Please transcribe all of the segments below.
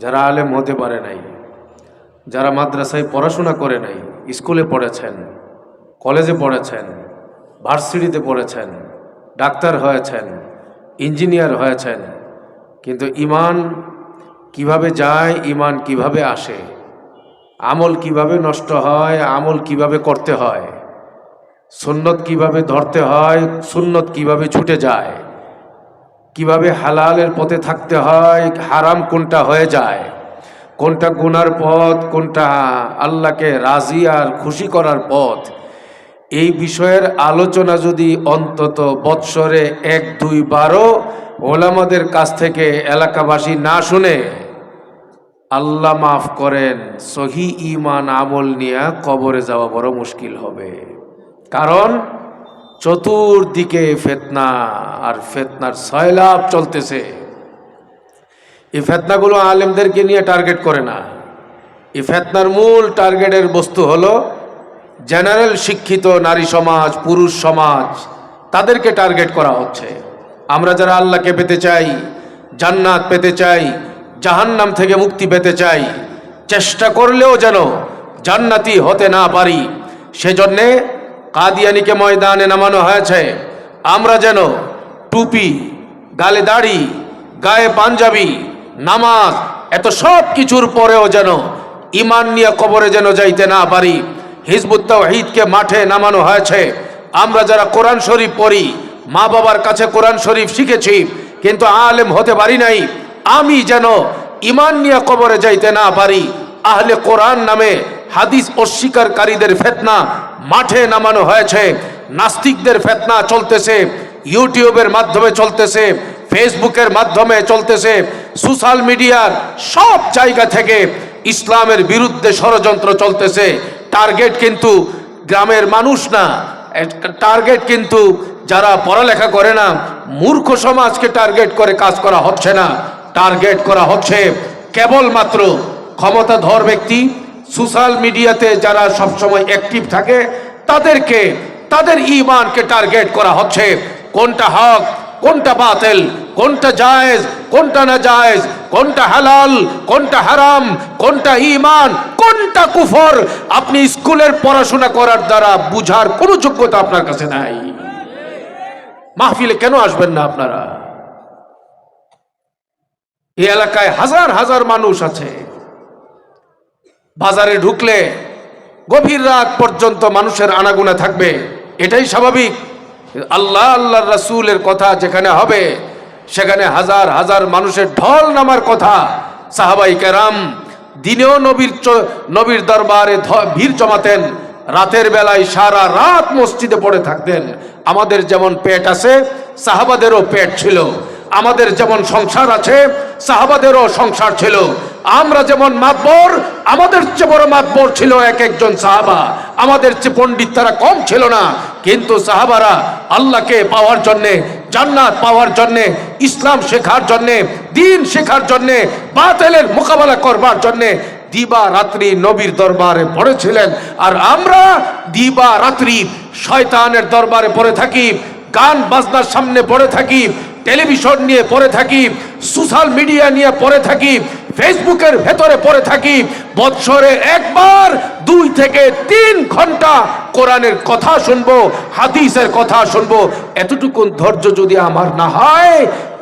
যারা আলেম হতে পারে নাই, যারা মাদ্রাসায় পড়াশোনা করে নাই, স্কুলে পড়েছেন, কলেজে পড়েছেন, ভার্সিটিতে পড়েছেন, ডাক্তার হয়েছেন, ইঞ্জিনিয়ার হয়েছেন, কিন্তু ইমান কীভাবে যায়, ইমান কীভাবে আসে, আমল কীভাবে নষ্ট হয়, আমল কীভাবে করতে হয়, সুন্নত কীভাবে ধরতে হয়, সুন্নত কীভাবে ছুটে যায় কীভাবে হালালের পথে থাকতে হয়, হারাম কোনটা হয়ে যায়, কোনটা গুনার পথ, কোনটা আল্লাহকে রাজি আর খুশি করার পথ, এই বিষয়ের আলোচনা যদি অন্তত বৎসরে এক, দুই বারো ওলামাদের কাছ থেকে এলাকাবাসী না শুনে, আল্লাহ মাফ করেন, সহি ইমান আমল নিয়ে কবরে যাওয়া বড় মুশকিল হবে। কারণ চতুর্দিকে ফেতনা আর ফেতনার সয়লাভ চলতেছে। এই ফেতনাগুলো আলেমদেরকে নিয়ে টার্গেট করে না। এই ফেতনার মূল টার্গেটের বস্তু হলো জেনারেল শিক্ষিত নারী সমাজ, পুরুষ সমাজ, তাদেরকে টার্গেট করা হচ্ছে। আমরা যারা আল্লাহকে পেতে চাই, জান্নাত পেতে চাই, জাহান্নাম থেকে মুক্তি পেতে চাই, চেষ্টা করলেও যেন জান্নাতি হতে না পারি, সেজন্যে কাদিয়ানিকে ময়দানে নামানো হয়েছে। আমরা যেন টুপি, গালে দাড়ি, গায়ে পাঞ্জাবি, নামাজ, এত সব কিছুর পরেও যেন ইমান নিয়ে কবরে যেন যাইতে না পারি। হিজবুত তাওহীদকে মাঠে নামানো হয়েছে। আমরা যারা কোরআন শরীফ পড়ি মা বাবার কাছে কোরআন শরীফ শিখেছি, কিন্তু আলেম হতে পারি নাই, আমি যেন ইমান নিয়ে কবরে যাইতে না পারি। আহলে কোরআন নামে হাদিস অস্বীকারীদের ফেতনা মাঠে নামানো হয়েছে, নাস্তিকদের ফেতনা চলতেছে, ইউটিউবের মাধ্যমে চলতেছে, ফেসবুকের মাধ্যমে চলতেছে, সোশ্যাল মিডিয়ার সব জায়গা থেকে ইসলামের বিরুদ্ধে ষড়যন্ত্র চলতেছে। টার্গেট কিন্তু গ্রামের মানুষ না, টার্গেট কিন্তু যারা পড়ালেখা করে না, মূর্খ সমাজকে টার্গেট করে কাজ করা হচ্ছে না। টার্গেট করা হচ্ছে কেবলমাত্র ক্ষমতাধর ব্যক্তি সোশ্যাল মিডিয়াতে যারা সবসময় অ্যাক্টিভ থাকে, তাদেরকে, তাদের ইমানকে টার্গেট করা হচ্ছে। কোনটা হক, কোনটা বাতিল, কোনটা জায়েজ, কোনটা না জায়েজ কোনটা হালাল, কোনটা হারাম, কোনটা ইমান কোনটা কুফর, আপনি স্কুলের পড়াশোনা করার দ্বারা বুঝার কোনো যোগ্যতা আপনার কাছে নাই। মাহফিলে কেন আসবেন না আপনারা? এই এলাকায় হাজার হাজার মানুষ আছে। বাজারে ঢুকলে গভীর রাত পর্যন্ত মানুষের আনাগোনা থাকবে। এটাই স্বাভাবিক। আল্লাহ আল্লাহ রাসূলের কথা যেখানে হবে, সেখানে হাজার হাজার মানুষের ঢল নামার কথা। সাহাবাই কেরাম দিনেও নবীর নবীর দরবারে ভিড় জমাতেন। রাতের বেলায় সারা রাত মসজিদে পড়ে থাকতেন। আমাদের যেমন পেট আছে, সাহাবাদেরও পেট ছিল। আমাদের যেমন সংসার আছে, সাহাবাদেরও সংসার ছিল। আমরা যেমন মাতবর, আমাদের চেয়ে বড় মাতবর ছিল এক একজন সাহাবা। আমাদের চেয়ে পণ্ডিত তারা কম ছিল না। কিন্তু সাহাবারা আল্লাহকে পাওয়ার জন্যে, জান্নাত পাওয়ার জন্যে, ইসলাম শেখার জন্যে, দিন শেখার জন্যে, বাতিলের মোকাবেলা করবার জন্যে দিবা রাত্রি নবীর দরবারে পড়েছিলেন। আর আমরা দিবা রাত্রি শয়তানের দরবারে পড়ে থাকি, গান বাজনার সামনে পড়ে থাকি টেলিভিশন নিয়ে পড়ে থাকি, সোশ্যাল মিডিয়া নিয়ে পড়ে থাকি, ফেসবুকের ভেতরে পড়ে থাকি, বৎসরে একবার দুই থেকে তিন ঘণ্টা কোরআনের কথা শুনব, হাদিসের কথা শুনব। এতটুকু ধৈর্য যদি আমার না হয়,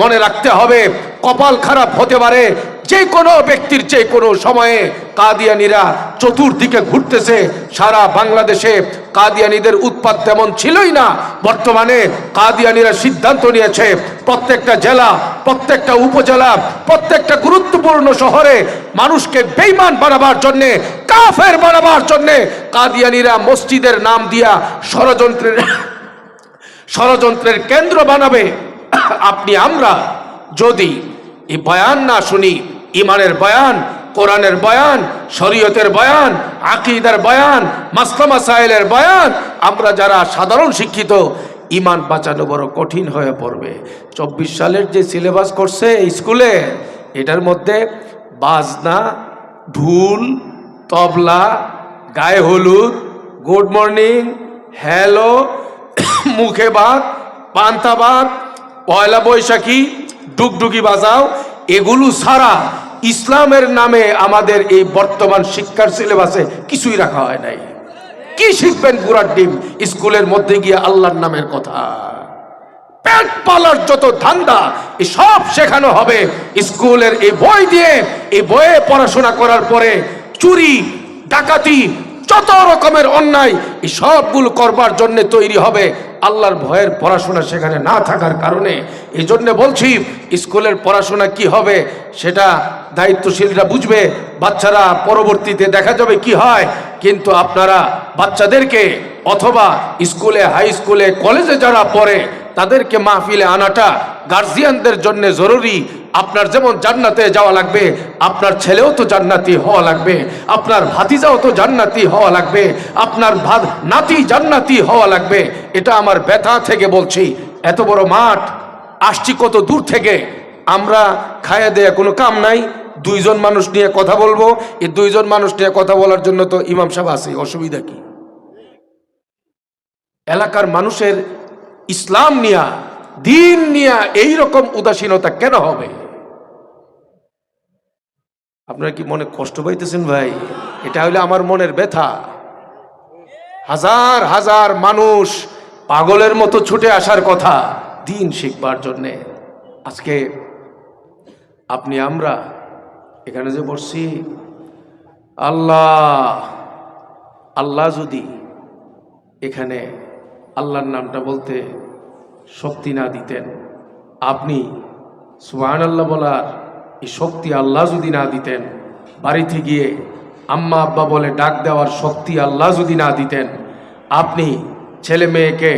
মনে রাখতে হবে, কপাল খারাপ হতে পারে যে কোনো ব্যক্তির যে কোনো সময়ে কাদিয়ানিরা চতুর্দিকে ঘুরতেছে। সারা বাংলাদেশে কাদিয়ানিদের উৎপাত তেমন ছিলই না। বর্তমানে কাদিয়ানিরা সিদ্ধান্ত নিয়েছে, প্রত্যেকটা জেলা, প্রত্যেকটা উপজেলা, প্রত্যেকটা গুরুত্বপূর্ণ শহরে মানুষকে বেইমান বানাবার জন্যে, কাফের বানাবার জন্যে কাদিয়ানিরা মসজিদের নাম দিয়া ষড়যন্ত্রের ষড়যন্ত্রের কেন্দ্র বানাবে। আপনি, আমরা যদি এই বয়ান না শুনি ইমানের বয়ান, কোরআনের বয়ান, শরীয়তের বয়ান, আকিদার বয়ান মাসলামা সাহেলের বয়ান, আমরা যারা সাধারণ শিক্ষিত ইমান বাঁচানো বড় কঠিন হয়ে পড়বে। চব্বিশ সালের যে সিলেবাস করছে স্কুলে, এটার মধ্যে বাজনা, ঢুল, তবলা, গায়ে হলুদ, গুড মর্নিং, হ্যালো, মুখে ভাত, পান্তা ভাত, পয়লা বৈশাখী ডুগডুগি বাজাও এগুলো ছাড়া ইসলামের নামে আমাদের এই বর্তমান শিক্ষার সিলেবাসে কিছুই রাখা হয় নাই। কি শিখবেন গুড়ার ডিম? স্কুলের মধ্যে গিয়ে আল্লাহর নামের কথা। পেট পালার যত ধান্দা সব শেখানো হবে। স্কুলের এই বই দিয়ে এই বইয়ে পড়াশোনা করার পরে চুরি, ডাকাতি, যত রকমের অন্যায় এই সবগুলো করবার জন্য তৈরি হবে আল্লাহর ভয়ের পড়াশোনা সেখানে না থাকার কারণে এই জন্যে বলছি, স্কুলের পড়াশোনা কি হবে সেটা দায়িত্বশীলরা বুঝবে, বাচ্চারা পরবর্তীতে দেখা যাবে কি হয়। কিন্তু আপনারা বাচ্চাদেরকে অথবা স্কুলে, হাই স্কুলে, কলেজে যারা পড়ে, তাদেরকে মাহফিলে আনাটা গার্জিয়ানদের জন্য জরুরি। আপনার যেমন জান্নাতে যাওয়া লাগবে, আপনার ছেলেও তো জান্নাতি হওয়া লাগবে, আপনার ভাতিজাও তো জান্নাতি হওয়া লাগবে, আপনার ভাত নাতি জান্নাতি হওয়া লাগবে। এটা আমার ব্যথা থেকে বলছি, এত বড় মাঠ, আসছি কত দূর থেকে? আমরা খাইয়ে দেয়া কোনো কাম নাই, দুইজন মানুষ নিয়ে কথা বলব, এই দুইজন মানুষ নিয়ে কথা বলার জন্য তো ইমাম সাহেব আছে, অসুবিধা কি? এলাকার মানুষের ইসলাম নিয়া দিন নিয়া এই রকম উদাসীনতা কেন হবে? আপনারা কি মনে কষ্ট পাইতেছেন ভাই? এটা হইলে আমার মনের ব্যথা। হাজার হাজার মানুষ পাগলের মতো ছুটে আসার কথা দিন শিখবার জন্যে। আজকে আপনি, আমরা এখানে যে বসছি, আল্লাহ আল্লাহ যদি এখানে আল্লাহর নামটা বলতে শক্তি না দিতেন। আপনি সুবাহান আল্লাহ বলার এই শক্তি আল্লাহ যদি না দিতেন, বাড়িতে গিয়ে আম্মা আব্বা বলে ডাক দেওয়ার শক্তি আল্লাহ যদি না দিতেন, আপনি ছেলে মেয়েকে,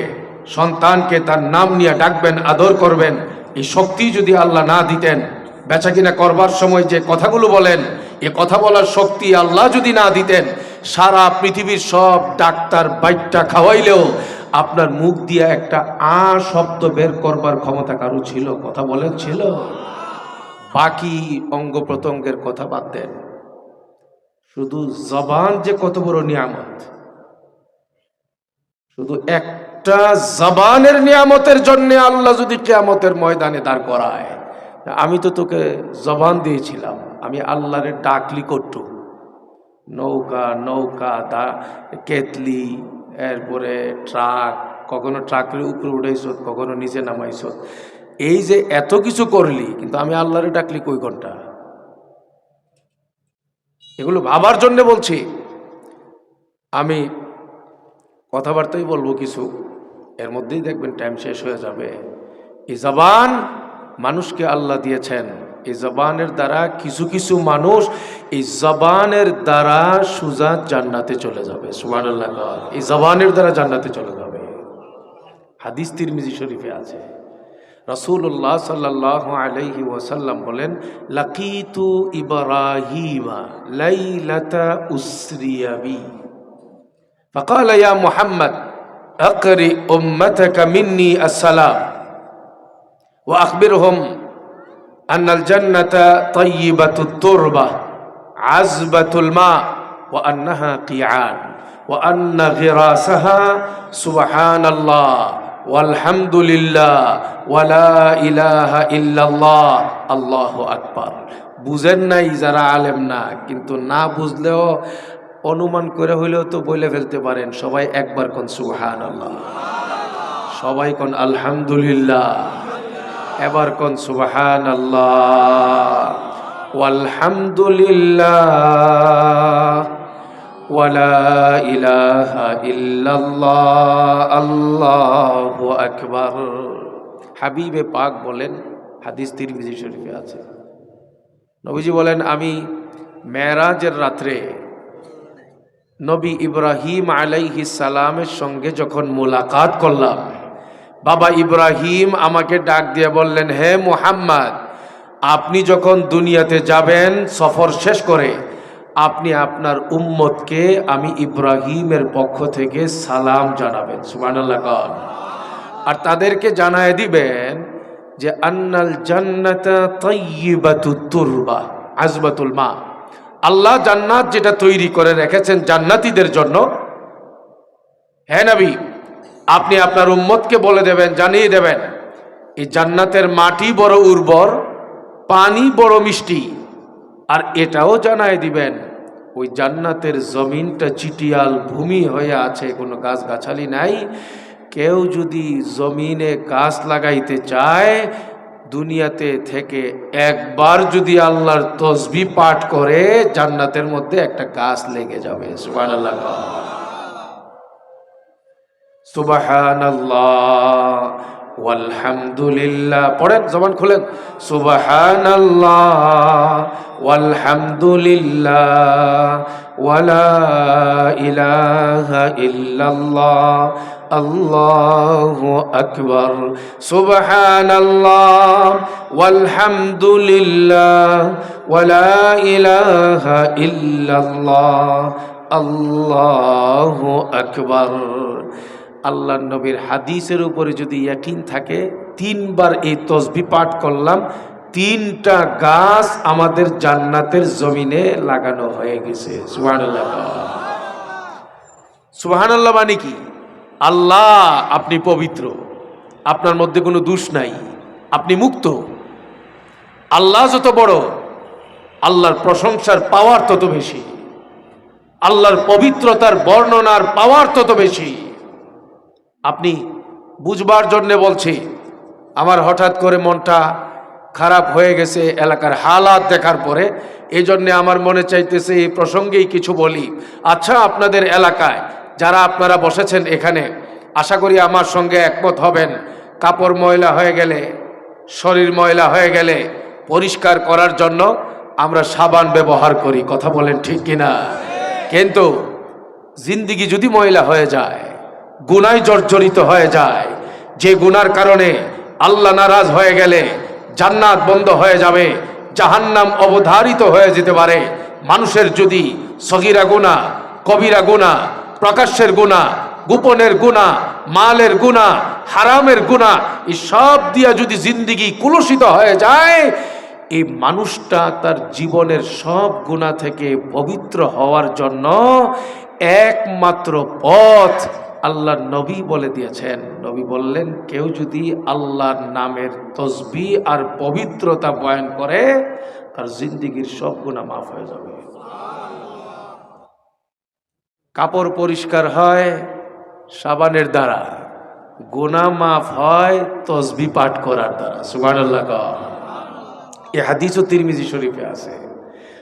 সন্তানকে তার নাম নিয়ে ডাকবেন, আদর করবেন, এই শক্তি যদি আল্লাহ না দিতেন বেচা কিনা করবার সময় যে কথাগুলো বলেন, এ কথা বলার শক্তি আল্লাহ যদি না দিতেন, সারা পৃথিবীর সব ডাক্তার বাইকটা খাওয়াইলেও আপনার মুখ দিয়ে একটা আ শব্দ বের করবার ক্ষমতা কারও ছিল? কথা বলেন, ছিল। বাকি অঙ্গ প্রত্যঙ্গের কথা বাদ দেন। শুধু জবান যে কত বড় নিয়ামত। শুধু একটা জবানের নিয়ামতের জন্য আল্লাহ যদি কেয়ামতের ময়দানে দাঁড় করায়। আমি তো তোকে জবান দিয়েছিলাম। আমি আল্লাহরে ডাকলি করটু নৌকা নৌকা, দা, কেতলি এরপরে ট্রাক, কখনো ট্রাকের উপরে উঠাইছ কখনো নিচে নামাইছ এই যে এত কিছু করলি, কিন্তু আমি আল্লাহরে ডাকলি কই ঘণ্টা? এগুলো ভাবার জন্য বলছি। আমি কথাবার্তাই বলব কিছু। এর মধ্যেই দেখবেন টাইম শেষ হয়ে যাবে। এই জবান মানুষকে আল্লাহ দিয়েছেন। এই জবানের দ্বারা কিছু কিছু মানুষ এই জবানের দ্বারা সুজা জান্নাতে চলে যাবে সুবান আল্লাহ এই জবানের দ্বারা জান্নাতে চলে যাবে হাদিস তিরমিজি শরীফে আছে রসুল্লাহ সাল্লাহ আলাইহি ওয়াসাল্লাম বলেন লাকিতু ইব্রাহিমা লাইলাতা উসরিয়াবি فقال يا محمد أقرئ أمتك مني السلام وأخبرهم আন্নাল জান্নাতা তৈবাতুত তোরবা আজবাতুল মা ও আন্নাহা কিয়ান ও আন্না গিরাসাহা সুবাহান আল্লাহ আলহামদুলিল্লাহ ওয়ালা ইলাহা ইল্লাল্লাহ আল্লাহ আকবার। বুঝেন নাই যারা আলেম না, কিন্তু না বুঝলেও অনুমান করে হইলেও তো বলে ফেলতে পারেন, সবাই একবার কোন সুহান আল্লাহ সবাই কোন আলহামদুলিল্লাহ। এবার কোন সুবাহান আল্লাহ ওয়ালহামদুলিল্লাহ ওয়ালা আকবার। হাবিবে পাক বলেন, হাদিস তিরমিজি শরীফে আছে। নবীজি বলেন, আমি মেরাজের রাত্রে নবী ইব্রাহিম আলাইহিস সালামের সঙ্গে যখন মোলাকাত করলাম বাবা ইব্রাহিম আমাকে ডাক দিয়ে বললেন, হে মুহাম্মদ, আপনি যখন দুনিয়াতে যাবেন, সফর শেষ করে আপনি আপনার উম্মতকে আমি ইব্রাহিমের পক্ষ থেকে সালাম জানাবেন। সুবহানাল্লাহ কন। আর তাদেরকে জানায় দিবেন যে, আন্নাল জান্নাতা তাইয়িবাতুত তুরবা আজবাতুল মা। আল্লাহ জান্নাত যেটা তৈরি করে রেখেছেন জান্নাতীদের জন্য। হ্যাঁ নবী আপনি আপনার উম্মতকে বলে দেবেন, জানিয়ে দেবেন এই জান্নাতের মাটি বড় উর্বর, পানি বড় মিষ্টি। আর এটাও জানায় দিবেন, ওই জান্নাতের জমিনটা চিটিয়াল ভূমি হয়ে আছে, কোনো গাছগাছালি নাই। কেউ যদি জমিনে গাছ লাগাইতে চায়, দুনিয়াতে থেকে একবার যদি আল্লাহর তসবি পাঠ করে, জান্নাতের মধ্যে একটা গাছ লেগে যাবে। সুবহানাল্লাহ। সুবহানাল্লাহ। ওয়ালহামদুলিল্লাহ। পড়েন, জবান খুলেন। সুবহানাল্লাহ। ওয়ালহামদুলিল্লাহ। ওয়ালা ইলাহা ইল্লাল্লাহ। আল্লাহু আকবার। সুবহানাল্লাহ। ওয়ালহামদুলিল্লাহ। ওয়ালা ইলাহা ইল্লাল্লাহ। আল্লাহু আকবার। আল্লাহ নবীর হাদিসের উপরে যদি ইয়াকিন থাকে, তিনবার এই তসবি পাঠ করলাম, তিনটা গাছ আমাদের জান্নাতের জমিনে লাগানো হয়ে গেছে। সুবহানাল্লাহ। সুবহানাল্লাহ মানে কি? আল্লাহ আপনি পবিত্র, আপনার মধ্যে কোনো দোষ নাই, আপনি মুক্ত। আল্লাহ যত বড়, আল্লাহর প্রশংসার পাওয়ার তত বেশি। আল্লাহর পবিত্রতার বর্ণনার পাওয়ার তত বেশি। আপনি বুঝবার জন্যে বলছি, আমার হঠাৎ করে মনটা খারাপ হয়ে গেছে এলাকার হালাত দেখার পরে এই জন্যে আমার মনে চাইতেছে এই প্রসঙ্গেই কিছু বলি। আচ্ছা আপনাদের এলাকায় যারা আপনারা বসেছেন এখানে, আশা করি আমার সঙ্গে একমত হবেন। কাপড় ময়লা হয়ে গেলে, শরীর ময়লা হয়ে গেলে পরিষ্কার করার জন্য আমরা সাবান ব্যবহার করি। কথা বলেন ঠিক কিনা? কিন্তু জিন্দিগি যদি ময়লা হয়ে যায় গুনায় জর্জরিত হয়ে যায়। যে গুনার কারণে আল্লাহ নারাজ হয়ে গেলে জান্নাত বন্ধ হয়ে যাবে, জাহান্নাম অবধারিত হয়ে যেতে পারে। মানুষের যদি সগিরা গুণা কবিরা গুণা প্রকাশ্যের গুণা গোপনের গুণা মালের গুণা হারামের গুণা এই সব দিয়া যদি জিন্দিগি কুলুষিত হয়ে যায়, এই মানুষটা তার জীবনের সব গুণা থেকে পবিত্র হওয়ার জন্য একমাত্র পথ আল্লাহ নবী বলে দিয়েছেন। নবী বললেন, কেউ যদি আল্লাহর নামের তসবি আর পবিত্রতা বয়ান করে, তার জিন্দিগির সব গুণা মাফ হয়ে যাবে। কাপড় পরিষ্কার হয়, সাবানের দ্বারা। গুণা মাফ হয়, তসবি পাঠ করার দ্বারা। সুবাহ এ হাদিসও তিরমিজি শরীফে আছে।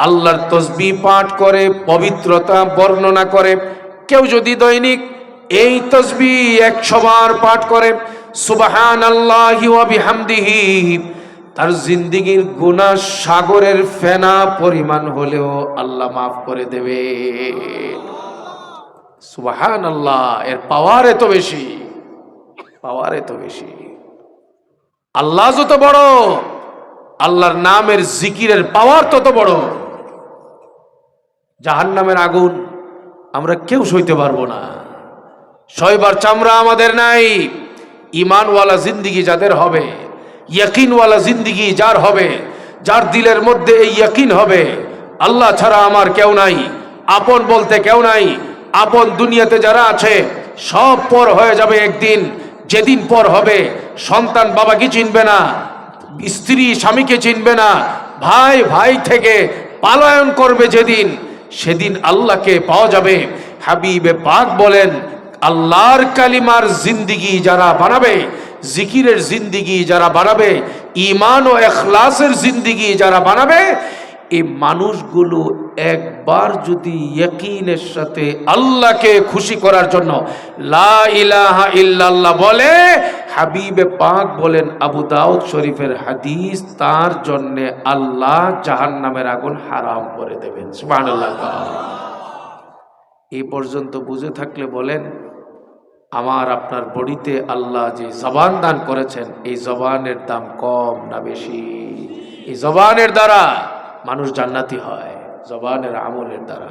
আল্লাহর তসবি পাঠ করে, পবিত্রতা বর্ণনা করে। কেউ যদি দৈনিক এই তসবি একশো বার পাঠ করে সুবাহান আল্লাহি ওয়া বিহামদিহি, তার জিন্দিগির গুনাহ সাগরের ফেনা পরিমাণ হলেও আল্লাহ মাফ করে দেবে। সুবাহান আল্লাহ এর পাওয়ার এত বেশি। পাওয়ার এত বেশি। আল্লাহ যত বড়, আল্লাহর নামের জিকিরের পাওয়ার তত বড়। জাহান নামের আগুন আমরা কেউ সইতে পারব না। সইবার চামড়া আমাদের নাই। ইমানওয়ালা জিন্দিগি যাদের হবে, ইয়াকিনওয়ালা জিন্দিগি যার হবে, যার দিলের মধ্যে এই ইয়াকিন হবে, আল্লাহ ছাড়া আমার কেউ নাই, আপন বলতে কেউ নাই, আপন দুনিয়াতে যারা আছে, সব পর হয়ে যাবে একদিন, যেদিন পর হবে, সন্তান বাবাকে চিনবে না, স্ত্রী স্বামীকে চিনবে না, ভাই ভাই থেকে পালায়ন করবে যেদিন সেদিন আল্লাহকে পাওয়া যাবে। হাবিবে পাক বলেন, আল্লাহর কালিমার জিন্দিগি যারা বানাবে, জিকিরের জিন্দিগি যারা বানাবে ইমান ও এখলাসের জিন্দিগি যারা বানাবে, এই মানুষগুলো একবার যদি ইয়কিনের সাথে আল্লাহকে খুশি করার জন্য লা ইলাহা ইল্লাল্লাহ বলে হাবিবে পাক বলেন আবু দাউদ শরীফের হাদিস, তার জন্য আল্লাহ জাহান্নামের আগুন হারাম করে দেবেন। এই পর্যন্ত বুঝে থাকলে বলেন, আমার আপনার বডিতে আল্লাহ যে জবান দান করেছেন, এই জবানের দাম কম না বেশি? এই জবানের দ্বারা মানুষ জান্নাতি হয়, জবানের আমলের দ্বারা।